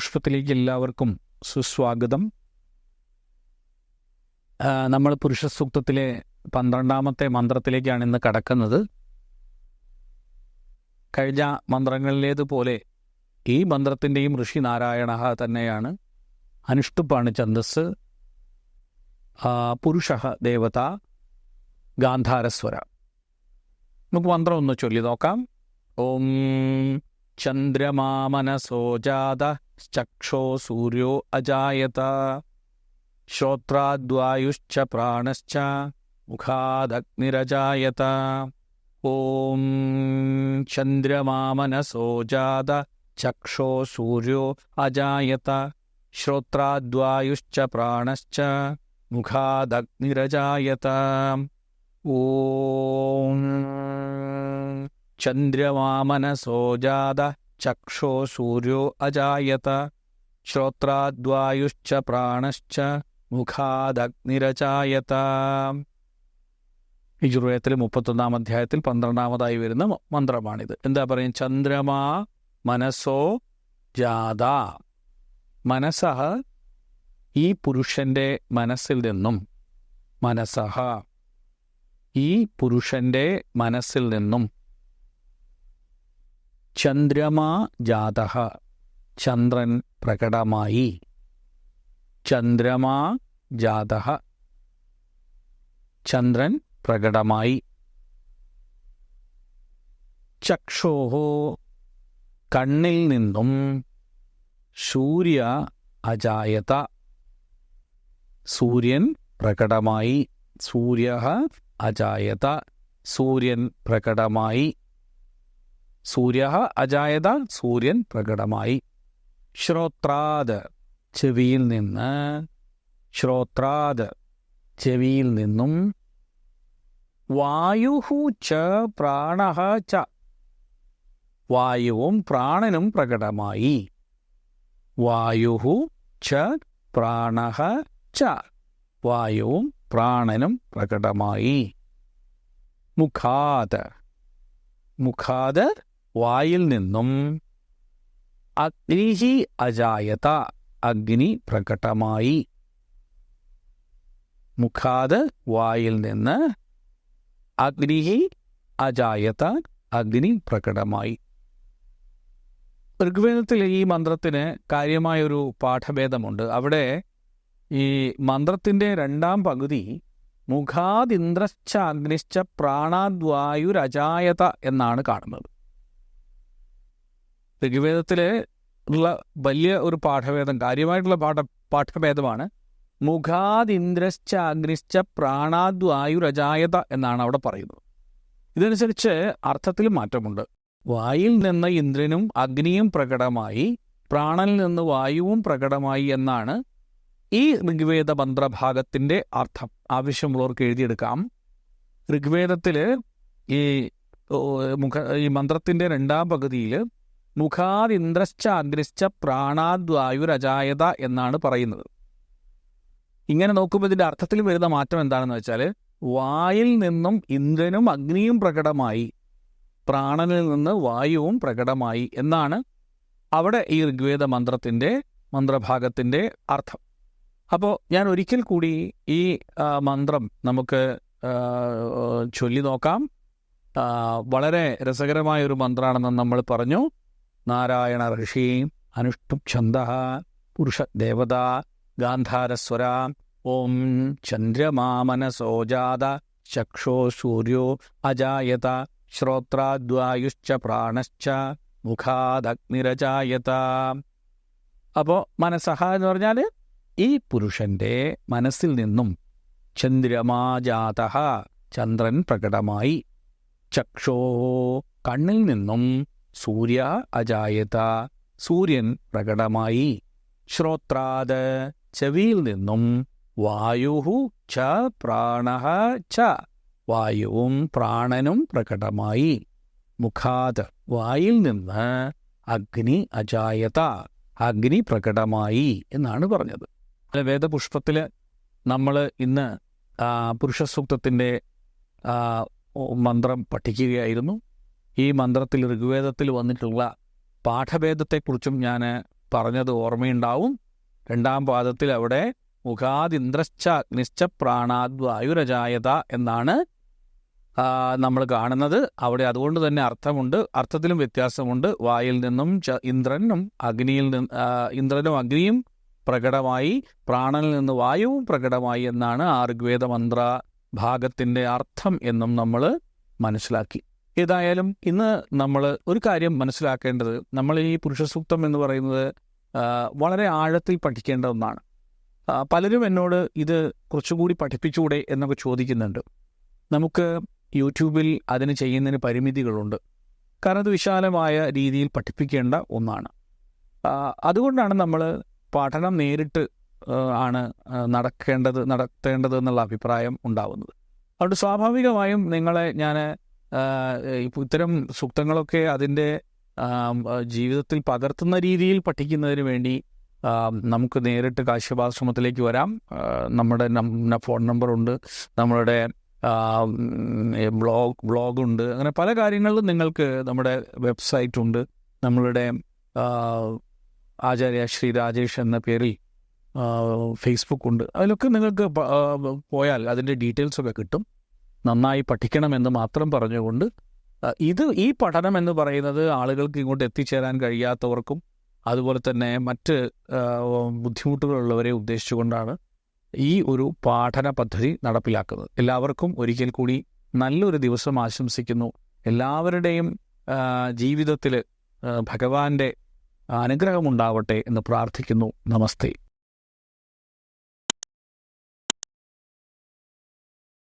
വേദപുഷ്പത്തിലേക്ക് എല്ലാവർക്കും സുസ്വാഗതം. നമ്മൾ പുരുഷ സൂക്തത്തിലെ പന്ത്രണ്ടാമത്തെ മന്ത്രത്തിലേക്കാണ് ഇന്ന് കടക്കുന്നത്. കഴിഞ്ഞ മന്ത്രങ്ങളിലേതുപോലെ ഈ മന്ത്രത്തിന്റെയും ഋഷി നാരായണ തന്നെയാണ്. അനുഷ്ടുപ്പാണ് ഛന്ദസ്. പുരുഷ ദേവത ഗാന്ധാരസ്വര. നമുക്ക് മന്ത്രം ഒന്ന് ചൊല്ലി നോക്കാം. ഓം ചന്ദ്രമാമനസോ ജാത ചക്ഷോ സൂര്യോ അജായത ശ്രോത്രാദ്വായുശ്ച പ്രാണശ്ച മുഖാദഗ്നിരജായത ഓം ചന്ദ്രമാമനസോ ജാത ചക്ഷോ സൂര്യോ അജായത ശ്രോത്രാദ്വായുശ്ച പ്രാണശ്ച മുഖാദഗ്നിരജായത ഓം ചന്ദ്രമാമനസോ ജാത ചക്ഷോ സൂര്യോ അജായത ശ്രോത്രാദ്വായുശ്ച പ്രാണശ്ച മുഖാദഗ്നിരചായത യജുർവേദത്തിലെ മുപ്പത്തൊന്നാം അധ്യായത്തിൽ പന്ത്രണ്ടാമതായി വരുന്ന മന്ത്രമാണിത്. എന്താ പറയും ചന്ദ്രമാ മനസ്സോ ജാത. മനസ്സഹ ഈ പുരുഷന്റെ മനസ്സിൽ നിന്നും മനസ്സഹ ഈ പുരുഷന്റെ മനസ്സിൽ നിന്നും ചന്ദ്രമാ ജാത ചന്ദ്രൻ പ്രകടമായി. ചന്ദ്രമാ ജാത ചന്ദ്രൻ പ്രകടമായി. ചക്ഷോഹോ കണ്ണിൽ നിന്നും സൂര്യ അജായത സൂര്യൻ പ്രകടമായി. സൂര്യ അജായത സൂര്യൻ പ്രകടമായി. സൂര്യ അജായത സൂര്യൻ പ്രകടമായി. ശ്രോത്രാത് ചെവിയിൽ നിന്ന് ശ്രോത്രാത് ചെവിയിൽ നിന്നും വായുഹു ച പ്രാണ ച വായുവും പ്രാണനും പ്രകടമായി. വായുഹു ച പ്രാണ ച വായുവും പ്രാണനും പ്രകടമായി. മുഖാത് മുഖാത് വായിൽ നിന്നും അഗ്നിഹി അജായത അഗ്നി പ്രകടമായി. മുഖാത് വായിൽ നിന്ന് അഗ്നിഹി അജായത അഗ്നി പ്രകടമായി. ഋഗ്വേദത്തിലെ ഈ മന്ത്രത്തിന് കാര്യമായൊരു പാഠഭേദമുണ്ട്. അവിടെ ഈ മന്ത്രത്തിന്റെ രണ്ടാം പകുതി മുഖാദിന്ദ്രശ്ച അഗ്നിശ്ച പ്രാണാദ്വായുരജായത എന്നാണ് കാണുന്നത്. ഋഗ്വേദത്തിലെ ഉള്ള വലിയ ഒരു പാഠഭേദം കാര്യമായിട്ടുള്ള പാഠ പാഠഭേദമാണ് മുഖാദിന്ദ്രശ്ച അഗ്നിശ്ച പ്രാണാദ്വായുരജായത എന്നാണ് അവിടെ പറയുന്നത്. ഇതനുസരിച്ച് അർത്ഥത്തിൽ മാറ്റമുണ്ട്. വായിൽ നിന്ന് ഇന്ദ്രനും അഗ്നിയും പ്രകടമായി പ്രാണനിൽ നിന്ന് വായുവും പ്രകടമായി എന്നാണ് ഈ ഋഗ്വേദ മന്ത്രഭാഗത്തിന്റെ അർത്ഥം. ആവശ്യമുള്ളവർക്ക് എഴുതിയെടുക്കാം. ഋഗ്വേദത്തിൽ ഈ മുഖ ഈ മന്ത്രത്തിന്റെ രണ്ടാം പകുതിയിൽ മുഖാദിന്ദ്രശ്ച അഗ്നിശ്ച പ്രാണാദ്വായുരജായത എന്നാണ് പറയുന്നത്. ഇങ്ങനെ നോക്കുമ്പോൾ ഇതിന്റെ അർത്ഥത്തിൽ വരുന്ന മാറ്റം എന്താണെന്ന് വെച്ചാൽ വായിൽ നിന്നും ഇന്ദ്രനും അഗ്നിയും പ്രകടമായി പ്രാണനിൽ നിന്ന് വായുവും പ്രകടമായി എന്നാണ് അവിടെ ഈ ഋഗ്വേദ മന്ത്രത്തിന്റെ മന്ത്രഭാഗത്തിന്റെ അർത്ഥം. അപ്പോൾ ഞാൻ ഒരിക്കൽ കൂടി ഈ മന്ത്രം നമുക്ക് ചൊല്ലി നോക്കാം. വളരെ രസകരമായ ഒരു മന്ത്രമാണെന്ന് നമ്മൾ പറഞ്ഞു. നാരായണ ഋഷി അനുഷ്ടുപ് ഛന്ദ പുരുഷദേവത ഗാന്ധാരസ്വര ഓം ചന്ദ്രമാമനസോജാത ചക്ഷോ സൂര്യോ അജായത ശ്രോത്രാദ്വായുശ്ച പ്രാണശ്ച മുഖാദഗ്നിരജായത. അപ്പോൾ മനസ്സഹ എന്ന് പറഞ്ഞാൽ ഈ പുരുഷന്റെ മനസ്സിൽ നിന്നും ചന്ദ്രമാജാത ചന്ദ്രൻ പ്രകടമായി. ചക്ഷോ കണ്ണിൽ നിന്നും സൂര്യ അജായത സൂര്യൻ പ്രകടമായി. ശ്രോത്രാത് ചെവിയിൽ നിന്നും വായുഹു ച പ്രാണ ച. വായുവും പ്രാണനും പ്രകടമായി. മുഖാത് വായിൽ നിന്ന് അഗ്നി അജായത അഗ്നി പ്രകടമായി എന്നാണ് പറഞ്ഞത്. വേദപുഷ്പത്തിൽ നമ്മൾ ഇന്ന് പുരുഷസൂക്തത്തിന്റെ മന്ത്രം പഠിക്കുകയായിരുന്നു. ഈ മന്ത്രത്തിൽ ഋഗ്വേദത്തിൽ വന്നിട്ടുള്ള പാഠഭേദത്തെക്കുറിച്ചും ഞാൻ പറഞ്ഞത് ഓർമ്മയുണ്ടാവും. രണ്ടാം പാദത്തിൽ അവിടെ മുഖാതിന്ദ്രശ്ച അഗ്നിശ്ച പ്രാണാദ്വായുരജായത എന്നാണ് നമ്മൾ കാണുന്നത്. അവിടെ അതുകൊണ്ട് തന്നെ അർത്ഥമുണ്ട്. അർത്ഥത്തിലും വ്യത്യാസമുണ്ട്. വായിൽ നിന്നും ഇന്ദ്രനും അഗ്നിയിൽ നിന്ന് ഇന്ദ്രനും അഗ്നിയും പ്രകടമായി പ്രാണനിൽ നിന്ന് വായുവും പ്രകടമായി എന്നാണ് ആ ഋഗ്വേദ മന്ത്ര ഭാഗത്തിന്റെ അർത്ഥം എന്നും നമ്മൾ മനസ്സിലാക്കി. ഏതായാലും ഇന്ന് നമ്മൾ ഒരു കാര്യം മനസ്സിലാക്കേണ്ടത് നമ്മൾ ഈ പുരുഷസൂക്തം എന്ന് പറയുന്നത് വളരെ ആഴത്തിൽ പഠിക്കേണ്ട ഒന്നാണ്. പലരും എന്നോട് ഇത് കുറച്ചുകൂടി പഠിപ്പിച്ചുകൂടെ എന്നൊക്കെ ചോദിക്കുന്നുണ്ട്. നമുക്ക് യൂട്യൂബിൽ അതിന് ചെയ്യുന്നതിന് പരിമിതികളുണ്ട്. കാരണം അത് വിശാലമായ രീതിയിൽ പഠിപ്പിക്കേണ്ട ഒന്നാണ്. അതുകൊണ്ടാണ് നമ്മൾ പഠനം നേരിട്ട് ആണ് നടക്കേണ്ടത് നടത്തേണ്ടത് എന്നുള്ള അഭിപ്രായം ഉണ്ടാവുന്നത്. അതുകൊണ്ട് സ്വാഭാവികമായും നിങ്ങളെ ഞാൻ ഇത്തരം സൂക്തങ്ങളൊക്കെ അതിന്റെ ജീവിതത്തിൽ പകർത്തുന്ന രീതിയിൽ പഠിക്കുന്നതിന് വേണ്ടി നമുക്ക് നേരിട്ട് കാശ്യപാശ്രമത്തിലേക്ക് വരാം. നമ്മുടെ ഫോൺ നമ്പറുണ്ട്. നമ്മളുടെ ബ്ലോഗ് ബ്ലോഗുണ്ട്. അങ്ങനെ പല കാര്യങ്ങളിലും നിങ്ങൾക്ക് നമ്മുടെ വെബ്സൈറ്റ് ഉണ്ട് നമ്മളുടെ ആചാര്യ ശ്രീ രാജേഷ് എന്ന പേരിൽ ഫേസ്ബുക്കുണ്ട്. അതിലൊക്കെ നിങ്ങൾക്ക് പോയാൽ അതിന്റെ ഡീറ്റെയിൽസൊക്കെ കിട്ടും. നന്നായി പഠിക്കണമെന്ന് മാത്രം പറഞ്ഞുകൊണ്ട് ഇത് ഈ പഠനം എന്ന് പറയുന്നത് ആളുകൾക്ക് ഇങ്ങോട്ട് എത്തിച്ചേരാൻ കഴിയാത്തവർക്കും അതുപോലെ തന്നെ മറ്റ് ബുദ്ധിമുട്ടുകളുള്ളവരെ ഉദ്ദേശിച്ചുകൊണ്ടാണ് ഈ ഒരു പാഠന പദ്ധതി നടപ്പിലാക്കുന്നത്. എല്ലാവർക്കും ഒരിക്കൽ കൂടി നല്ലൊരു ദിവസം ആശംസിക്കുന്നു. എല്ലാവരുടെയും ജീവിതത്തിൽ ഭഗവാന്റെ അനുഗ്രഹമുണ്ടാവട്ടെ എന്ന് പ്രാർത്ഥിക്കുന്നു. നമസ്തേ.